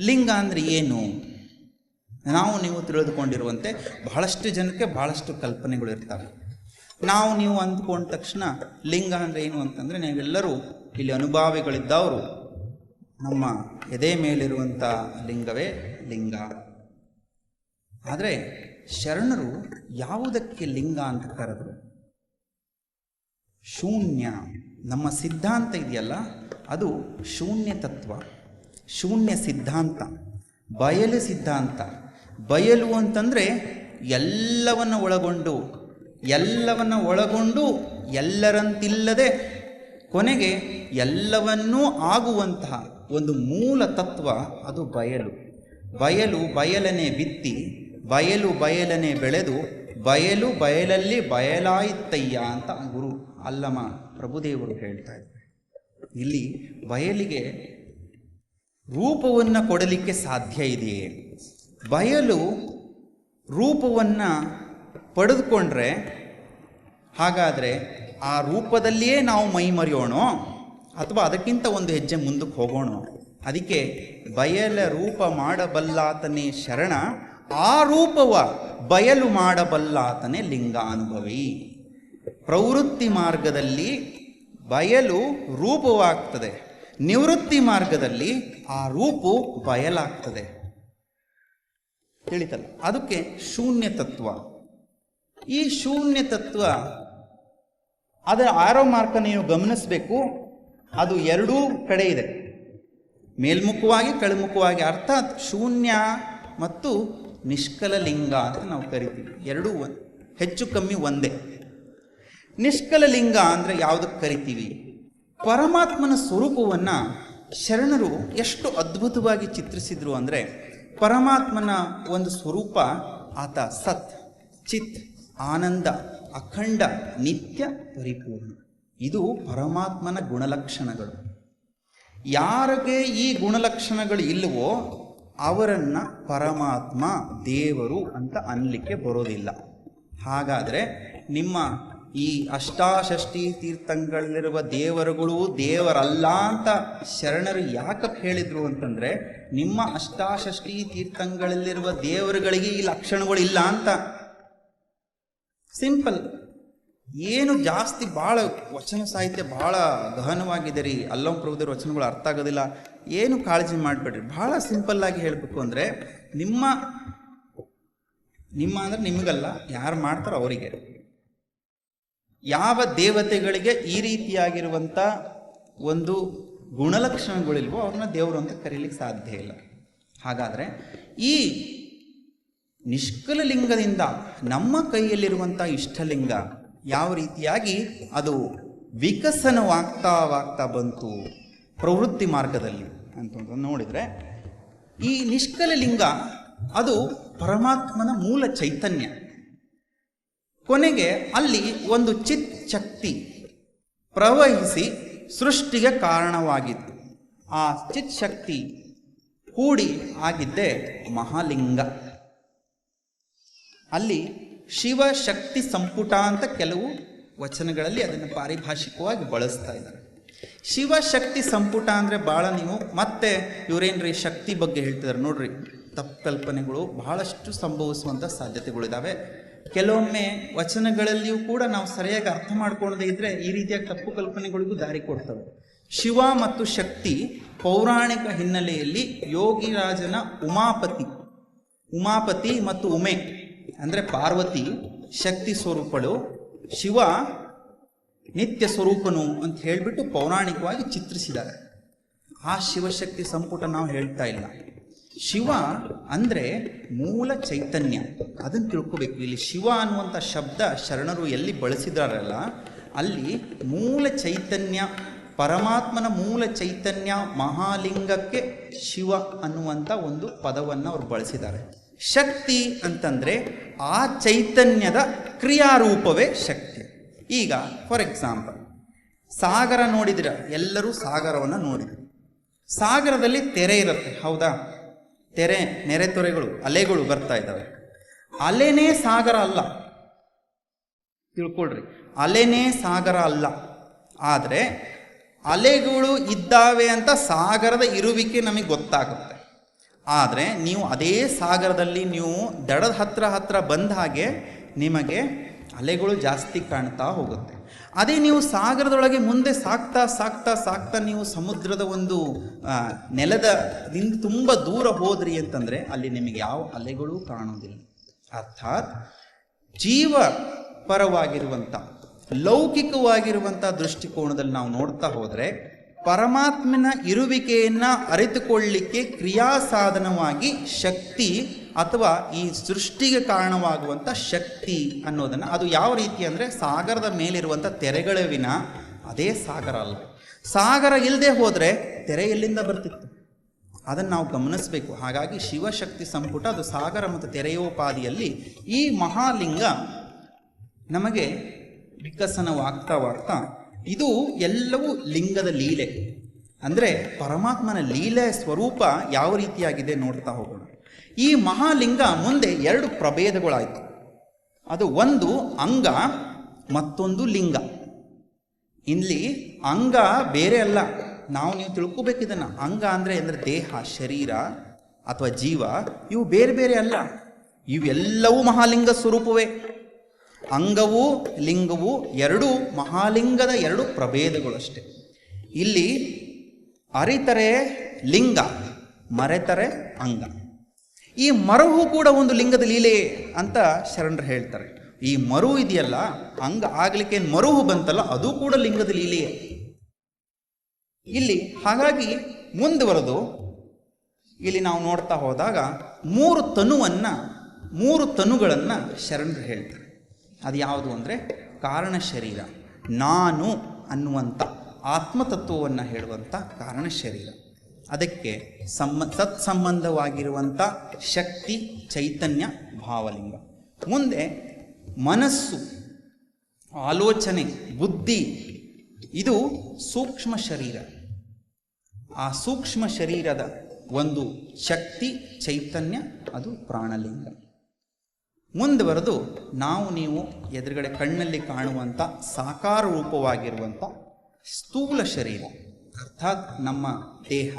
ಲಿಂಗ ಅಂದರೆ ಏನು? ನಾವು ನೀವು ತಿಳಿದುಕೊಂಡಿರುವಂತೆ ಬಹಳಷ್ಟು ಜನಕ್ಕೆ ಬಹಳಷ್ಟು ಕಲ್ಪನೆಗಳು ಇರ್ತವೆ. ನಾವು ನೀವು ಅಂದ್ಕೊಂಡ ತಕ್ಷಣ ಲಿಂಗ ಅಂದರೆ ಏನು ಅಂತಂದರೆ ನೀವೆಲ್ಲರೂ ಇಲ್ಲಿ ಅನುಭಾವಿಗಳಿದ್ದವರು. ನಮ್ಮ ಎದೆ ಮೇಲಿರುವಂಥ ಲಿಂಗವೇ ಲಿಂಗ. ಆದರೆ ಶರಣರು ಯಾವುದಕ್ಕೆ ಲಿಂಗ ಅಂತ ಕರೆದರು? ಶೂನ್ಯ. ನಮ್ಮ ಸಿದ್ಧಾಂತ ಇದೆಯಲ್ಲ, ಅದು ಶೂನ್ಯ ತತ್ವ. ಶೂನ್ಯ ಸಿದ್ಧಾಂತ, ಬಯಲು ಸಿದ್ಧಾಂತ. ಬಯಲು ಅಂತಂದರೆ ಎಲ್ಲವನ್ನು ಒಳಗೊಂಡು ಎಲ್ಲವನ್ನು ಒಳಗೊಂಡು ಎಲ್ಲರಂತಿಲ್ಲದೆ ಕೊನೆಗೆ ಎಲ್ಲವನ್ನೂ ಆಗುವಂತಹ ಒಂದು ಮೂಲ ತತ್ವ ಅದು ಬಯಲು. ಬಯಲು ಬಯಲನೆ ಬಿತ್ತಿ, ಬಯಲು ಬಯಲನೆ ಬೆಳೆದು, ಬಯಲು ಬಯಲಲ್ಲಿ ಬಯಲಾಯಿತಯ್ಯ ಅಂತ ಗುರು ಅಲ್ಲಮ ಪ್ರಭುದೇವರು ಹೇಳ್ತಾ ಇದ್ದಾರೆ. ಇಲ್ಲಿ ಬಯಲಿಗೆ ರೂಪವನ್ನು ಕೊಡಲಿಕ್ಕೆ ಸಾಧ್ಯ ಇದೆಯೇ? ಬಯಲು ರೂಪವನ್ನು ಪಡೆದುಕೊಂಡ್ರೆ ಹಾಗಾದರೆ ಆ ರೂಪದಲ್ಲಿಯೇ ನಾವು ಮೈ ಮರೆಯೋಣೋ? ಅಥವಾ ಅದಕ್ಕಿಂತ ಒಂದು ಹೆಜ್ಜೆ ಮುಂದಕ್ಕೆ ಹೋಗೋಣ? ಅದಕ್ಕೆ ಬಯಲ ರೂಪ ಮಾಡಬಲ್ಲಾತನೇ ಶರಣ, ಆ ರೂಪವ ಬಯಲು ಮಾಡಬಲ್ಲಾತನೇ ಲಿಂಗಾನುಭವಿ. ಪ್ರವೃತ್ತಿ ಮಾರ್ಗದಲ್ಲಿ ಬಯಲು ರೂಪವಾಗ್ತದೆ. ನಿವೃತ್ತಿ ಮಾರ್ಗದಲ್ಲಿ ಆ ರೂಪು ಬಯಲಾಗ್ತದೆ. ತಿಳಿತಲ್ಲ? ಅದಕ್ಕೆ ಶೂನ್ಯ ತತ್ವ. ಈ ಶೂನ್ಯ ತತ್ವ, ಅದರ ಆರೋ ಮಾರ್ಕ ನೀವು ಗಮನಿಸಬೇಕು, ಅದು ಎರಡೂ ಕಡೆ ಇದೆ. ಮೇಲ್ಮುಖವಾಗಿ, ಕೆಳಮುಖವಾಗಿ, ಅರ್ಥಾತ್ ಶೂನ್ಯ ಮತ್ತು ನಿಷ್ಕಲಲಿಂಗ ಅಂತ ನಾವು ಕರಿತೀವಿ. ಎರಡೂ ಒಂದು, ಹೆಚ್ಚು ಕಮ್ಮಿ ಒಂದೇ. ನಿಷ್ಕಲಲಿಂಗ ಅಂದರೆ ಯಾವುದಕ್ಕೆ ಕರಿತೀವಿ? ಪರಮಾತ್ಮನ ಸ್ವರೂಪವನ್ನು ಶರಣರು ಎಷ್ಟು ಅದ್ಭುತವಾಗಿ ಚಿತ್ರಿಸಿದ್ರು ಅಂದರೆ ಪರಮಾತ್ಮನ ಒಂದು ಸ್ವರೂಪ ಆತ ಸತ್, ಚಿತ್, ಆನಂದ, ಅಖಂಡ, ನಿತ್ಯ ಪರಿಪೂರ್ಣ. ಇದು ಪರಮಾತ್ಮನ ಗುಣಲಕ್ಷಣಗಳು. ಯಾರಿಗೆ ಈ ಗುಣಲಕ್ಷಣಗಳು ಇಲ್ಲವೋ ಅವರನ್ನು ಪರಮಾತ್ಮ ದೇವರು ಅಂತ ಅನ್ಲಿಕ್ಕೆ ಬರೋದಿಲ್ಲ. ಹಾಗಾದರೆ ನಿಮ್ಮ ಈ ಅಷ್ಟಾಷಷ್ಠಿ ತೀರ್ಥಂಗಳಲ್ಲಿರುವ ದೇವರುಗಳು ದೇವರಲ್ಲ ಅಂತ ಶರಣರು ಯಾಕೆ ಹೇಳಿದರು ಅಂತಂದರೆ ನಿಮ್ಮ ಅಷ್ಟಾಷಷ್ಠಿ ತೀರ್ಥಂಗಳಲ್ಲಿರುವ ದೇವರುಗಳಿಗೆ ಈ ಲಕ್ಷಣಗಳು ಇಲ್ಲ ಅಂತ. ಸಿಂಪಲ್. ಏನು ಜಾಸ್ತಿ ಭಾಳ ವಚನ ಸಾಹಿತ್ಯ ಭಾಳ ಗಹನವಾಗಿದೆ ರೀ. ಅಲ್ಲಂ ಪ್ರಭುದೇವ್ರ ವಚನಗಳು ಅರ್ಥ ಆಗೋದಿಲ್ಲ. ಏನು ಕಾಳಜಿ ಮಾಡಬೇಡ್ರಿ. ಭಾಳ ಸಿಂಪಲ್ಲಾಗಿ ಹೇಳಬೇಕು ಅಂದರೆ ನಿಮ್ಮ ನಿಮ್ಮ ಅಂದರೆ ನಿಮಗಲ್ಲ, ಯಾರು ಮಾಡ್ತಾರೋ ಅವರಿಗೆ. ಯಾವ ದೇವತೆಗಳಿಗೆ ಈ ರೀತಿಯಾಗಿರುವಂಥ ಒಂದು ಗುಣಲಕ್ಷಣಗಳಿಲ್ವೋ ಅವ್ರನ್ನ ದೇವರು ಅಂತ ಕರೀಲಿಕ್ಕೆ ಸಾಧ್ಯ ಇಲ್ಲ. ಹಾಗಾದರೆ ಈ ನಿಷ್ಕಲ ಲಿಂಗದಿಂದ ನಮ್ಮ ಕೈಯಲ್ಲಿರುವಂಥ ಇಷ್ಟಲಿಂಗ ಯಾವ ರೀತಿಯಾಗಿ ಅದು ವಿಕಸನವಾಗ್ತಾವಾಗ್ತಾ ಬಂತು ಪ್ರವೃತ್ತಿ ಮಾರ್ಗದಲ್ಲಿ ಅಂತ ನೋಡಿದರೆ ಈ ನಿಷ್ಕಲ ಲಿಂಗ ಅದು ಪರಮಾತ್ಮನ ಮೂಲ ಚೈತನ್ಯ. ಕೊನೆಗೆ ಅಲ್ಲಿ ಒಂದು ಚಿತ್ ಶಕ್ತಿ ಪ್ರವಹಿಸಿ ಸೃಷ್ಟಿಗೆ ಕಾರಣವಾಗಿತ್ತು. ಆ ಚಿತ್ ಶಕ್ತಿ ಕೂಡಿ ಆಗಿದ್ದೇ ಮಹಾಲಿಂಗ. ಅಲ್ಲಿ ಶಿವಶಕ್ತಿ ಸಂಪುಟ ಅಂತ ಕೆಲವು ವಚನಗಳಲ್ಲಿ ಅದನ್ನು ಪಾರಿಭಾಷಿಕವಾಗಿ ಬಳಸ್ತಾ ಇದ್ದಾರೆ. ಶಿವಶಕ್ತಿ ಸಂಪುಟ ಅಂದರೆ ಭಾಳ ನೀವು ಮತ್ತೆ ಇವರೇನ್ರಿ ಶಕ್ತಿ ಬಗ್ಗೆ ಹೇಳ್ತಿದ್ದಾರೆ ನೋಡ್ರಿ. ತಪ್ಪು ಕಲ್ಪನೆಗಳು ಬಹಳಷ್ಟು ಸಂಭವಿಸುವಂಥ ಸಾಧ್ಯತೆಗಳಿದ್ದಾವೆ ಕೆಲವೊಮ್ಮೆ ವಚನಗಳಲ್ಲಿಯೂ ಕೂಡ ನಾವು ಸರಿಯಾಗಿ ಅರ್ಥ ಮಾಡ್ಕೊಳ್ಳದೇ ಇದ್ದರೆ ಈ ರೀತಿಯ ತಪ್ಪು ಕಲ್ಪನೆಗಳಿಗೂ ದಾರಿ ಕೊಡ್ತವೆ. ಶಿವ ಮತ್ತು ಶಕ್ತಿ ಪೌರಾಣಿಕ ಹಿನ್ನೆಲೆಯಲ್ಲಿ ಯೋಗಿರಾಜನ ಉಮಾಪತಿ. ಉಮಾಪತಿ ಮತ್ತು ಉಮೆ, ಅಂದರೆ ಪಾರ್ವತಿ, ಶಕ್ತಿ ಸ್ವರೂಪಳು. ಶಿವ ನಿತ್ಯ ಸ್ವರೂಪನು ಅಂತ ಹೇಳಿಬಿಟ್ಟು ಪೌರಾಣಿಕವಾಗಿ ಚಿತ್ರಿಸಿದ್ದಾರೆ. ಆ ಶಿವಶಕ್ತಿ ಸಂಪುಟ ನಾವು ಹೇಳ್ತಾ ಇಲ್ಲ. ಶಿವ ಅಂದರೆ ಮೂಲ ಚೈತನ್ಯ. ಅದನ್ನು ತಿಳ್ಕೋಬೇಕು. ಇಲ್ಲಿ ಶಿವ ಅನ್ನುವಂಥ ಶಬ್ದ ಶರಣರು ಎಲ್ಲಿ ಬಳಸಿದಾರಲ್ಲ, ಅಲ್ಲಿ ಮೂಲ ಚೈತನ್ಯ, ಪರಮಾತ್ಮನ ಮೂಲ ಚೈತನ್ಯ ಮಹಾಲಿಂಗಕ್ಕೆ ಶಿವ ಅನ್ನುವಂಥ ಒಂದು ಪದವನ್ನು ಅವರು ಬಳಸಿದ್ದಾರೆ. ಶಕ್ತಿ ಅಂತಂದರೆ ಆ ಚೈತನ್ಯದ ಕ್ರಿಯಾರೂಪವೇ ಶಕ್ತಿ. ಈಗ ಫಾರ್ ಎಕ್ಸಾಂಪಲ್ ಸಾಗರ ನೋಡಿದಿರ? ಎಲ್ಲರೂ ಸಾಗರವನ್ನು ನೋಡಿದರು. ಸಾಗರದಲ್ಲಿ ತೆರೆ ಇರುತ್ತೆ, ಹೌದಾ? ತೆರೆ, ನೆರೆ ತೊರೆಗಳು, ಅಲೆಗಳು ಬರ್ತಾ ಇದ್ದಾವೆ. ಅಲೆನೇ ಸಾಗರ ಅಲ್ಲ. ತಿಳ್ಕೊಳ್ರಿ. ಅಲೆನೇ ಸಾಗರ ಅಲ್ಲ. ಆದರೆ ಅಲೆಗಳು ಇದ್ದಾವೆ ಅಂತ ಸಾಗರದ ಇರುವಿಕೆ ನಮಗೆ ಗೊತ್ತಾಗುತ್ತೆ. ಆದರೆ ನೀವು ಅದೇ ಸಾಗರದಲ್ಲಿ ನೀವು ದಡದ ಹತ್ರ ಹತ್ರ ಬಂದ ಹಾಗೆ ನಿಮಗೆ ಅಲೆಗಳು ಜಾಸ್ತಿ ಕಾಣ್ತಾ ಹೋಗುತ್ತೆ. ಅದೇ ನೀವು ಸಾಗರದೊಳಗೆ ಮುಂದೆ ಸಾಕ್ತಾ ಸಾಕ್ತಾ ಸಾಕ್ತಾ ನೀವು ಸಮುದ್ರದ ಒಂದು ನೆಲದ ದಿಂದ ತುಂಬ ದೂರ ಹೋದ್ರಿ ಅಂತಂದರೆ ಅಲ್ಲಿ ನಿಮಗೆ ಯಾವ ಅಲೆಗಳೂ ಕಾಣೋದಿಲ್ಲ ಅರ್ಥಾತ್ ಜೀವ ಪರವಾಗಿರುವಂಥ ಲೌಕಿಕವಾಗಿರುವಂಥ ದೃಷ್ಟಿಕೋನದಲ್ಲಿ ನಾವು ನೋಡ್ತಾ ಹೋದರೆ ಪರಮಾತ್ಮನ ಇರುವಿಕೆಯನ್ನು ಅರಿತುಕೊಳ್ಳಿಕ್ಕೆ ಕ್ರಿಯಾ ಸಾಧನವಾಗಿ ಶಕ್ತಿ ಅಥವಾ ಈ ಸೃಷ್ಟಿಗೆ ಕಾರಣವಾಗುವಂಥ ಶಕ್ತಿ ಅನ್ನೋದನ್ನು, ಅದು ಯಾವ ರೀತಿ ಅಂದರೆ ಸಾಗರದ ಮೇಲಿರುವಂಥ ತೆರೆಗಳ ವಿನ ಅದೇ ಸಾಗರ ಅಲ್ಲ ಸಾಗರ ಇಲ್ಲದೆ ಹೋದರೆ ತೆರೆ ಎಲ್ಲಿಂದ ಬರ್ತಿತ್ತು? ಅದನ್ನು ನಾವು ಗಮನಿಸಬೇಕು. ಹಾಗಾಗಿ ಶಿವಶಕ್ತಿ ಸಂಪುಟ, ಅದು ಸಾಗರ ಮತ್ತು ತೆರೆಯೋಪಾದಿಯಲ್ಲಿ ಈ ಮಹಾಲಿಂಗ ನಮಗೆ ವಿಕಸನವಾಗ್ತಾವಾಗ್ತಾ ಇದು ಎಲ್ಲವೂ ಲಿಂಗದ ಲೀಲೆ. ಅಂದರೆ ಪರಮಾತ್ಮನ ಲೀಲೆ ಸ್ವರೂಪ ಯಾವ ರೀತಿಯಾಗಿದೆ ನೋಡ್ತಾ ಹೋಗೋಣ. ಈ ಮಹಾಲಿಂಗ ಮುಂದೆ ಎರಡು ಪ್ರಭೇದಗಳಾಯಿತು. ಅದು ಒಂದು ಅಂಗ, ಮತ್ತೊಂದು ಲಿಂಗ. ಇಲ್ಲಿ ಅಂಗ ಬೇರೆ ಅಲ್ಲ. ನಾವು ನೀವು ತಿಳ್ಕೋಬೇಕು ಇದನ್ನು. ಅಂಗ ಅಂದರೆ ಅಂದರೆ ದೇಹ, ಶರೀರ ಅಥವಾ ಜೀವ, ಇವು ಬೇರೆ ಬೇರೆ ಅಲ್ಲ. ಇವೆಲ್ಲವೂ ಮಹಾಲಿಂಗ ಸ್ವರೂಪವೇ. ಅಂಗವು ಲಿಂಗವು ಎರಡೂ ಮಹಾಲಿಂಗದ ಎರಡು ಪ್ರಭೇದಗಳು ಅಷ್ಟೆ. ಇಲ್ಲಿ ಅರಿತರೆ ಲಿಂಗ, ಮರೆತರೆ ಅಂಗ. ಈ ಮರವು ಕೂಡ ಒಂದು ಲಿಂಗದ ಲೀಲೆ ಅಂತ ಶರಣರು ಹೇಳ್ತಾರೆ. ಈ ಮರು ಇದೆಯಲ್ಲ, ಹಂಗ ಆಗ್ಲಿಕ್ಕೆ ಮರುಹು ಬಂತಲ್ಲ, ಅದು ಕೂಡ ಲಿಂಗದ ಲೀಲೆಯೇ ಇಲ್ಲಿ ಹಾಗಾಗಿ ಮುಂದುವರೆದು ಇಲ್ಲಿ ನಾವು ನೋಡ್ತಾ ಹೋದಾಗ ಮೂರು ತನುವನ್ನು, ಮೂರು ತನುಗಳನ್ನು ಶರಣರು ಹೇಳ್ತಾರೆ. ಅದು ಯಾವುದು ಅಂದರೆ, ಕಾರಣ ಶರೀರ, ನಾನು ಅನ್ನುವಂಥ ಆತ್ಮತತ್ವವನ್ನು ಹೇಳುವಂಥ ಕಾರಣ ಶರೀರ. ಅದಕ್ಕೆ ಸಮ್ಮ ಸತ್ಸಂಬಂಧವಾಗಿರುವಂಥ ಶಕ್ತಿ, ಚೈತನ್ಯ, ಭಾವಲಿಂಗ. ಮುಂದೆ ಮನಸ್ಸು, ಆಲೋಚನೆ, ಬುದ್ಧಿ, ಇದು ಸೂಕ್ಷ್ಮ ಶರೀರ. ಆ ಸೂಕ್ಷ್ಮ ಶರೀರದ ಒಂದು ಶಕ್ತಿ, ಚೈತನ್ಯ, ಅದು ಪ್ರಾಣಲಿಂಗ. ಮುಂದುವರೆದು ನಾವು ನೀವು ಎದುರುಗಡೆ ಕಣ್ಣಲ್ಲಿ ಕಾಣುವಂಥ ಸಾಕಾರ ರೂಪವಾಗಿರುವಂಥ ಸ್ಥೂಲ ಶರೀರ, ಅರ್ಥಾತ್ ನಮ್ಮ ದೇಹ.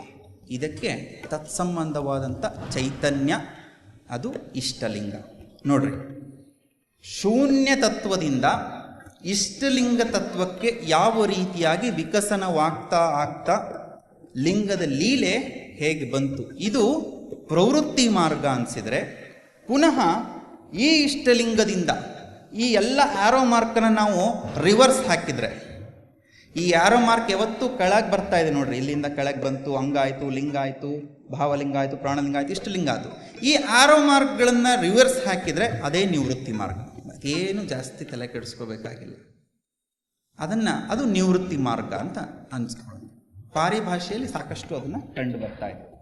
ಇದಕ್ಕೆ ತತ್ಸಂಬಂಧವಾದಂಥ ಚೈತನ್ಯ, ಅದು ಇಷ್ಟಲಿಂಗ. ನೋಡ್ರಿ, ಶೂನ್ಯ ತತ್ವದಿಂದ ಇಷ್ಟಲಿಂಗ ತತ್ವಕ್ಕೆ ಯಾವ ರೀತಿಯಾಗಿ ವಿಕಸನವಾಗ್ತಾ ಆಗ್ತಾ ಲಿಂಗದ ಲೀಲೆ ಹೇಗೆ ಬಂತು? ಇದು ಪ್ರವೃತ್ತಿ ಮಾರ್ಗ ಅನಿಸಿದರೆ ಪುನಃ ಈ ಇಷ್ಟಲಿಂಗದಿಂದ ಈ ಎಲ್ಲ ಆರೋ ಮಾರ್ಕನ್ನು ನಾವು ರಿವರ್ಸ್ ಹಾಕಿದರೆ ಈ ಆರೋ ಮಾರ್ಕ್ ಯಾವತ್ತೂ ಕೆಳಗೆ ಬರ್ತಾ ಇದೆ ನೋಡ್ರಿ. ಇಲ್ಲಿಂದ ಕೆಳಗೆ ಬಂತು ಅಂಗ ಆಯಿತು ಲಿಂಗ ಆಯಿತು, ಭಾವಲಿಂಗ ಆಯಿತು, ಪ್ರಾಣಲಿಂಗ ಆಯಿತು, ಇಷ್ಟು ಲಿಂಗ ಆಯಿತು. ಈ ಆರೋ ಮಾರ್ಕ್ಗಳನ್ನು ರಿವರ್ಸ್ ಹಾಕಿದರೆ ಅದೇ ನಿವೃತ್ತಿ ಮಾರ್ಗ. ಏನು ಜಾಸ್ತಿ ತಲೆ ಕೆಡಿಸ್ಕೋಬೇಕಾಗಿಲ್ಲ. ಅದನ್ನು ಅದು ನಿವೃತ್ತಿ ಮಾರ್ಗ ಅಂತ ಅನ್ಸ್ಕೊಳ್ಳೋದು ಪಾರಿ ಭಾಷೆಯಲ್ಲಿ ಸಾಕಷ್ಟು ಅದನ್ನು ಕಂಡು ಬರ್ತಾ ಇದೆ.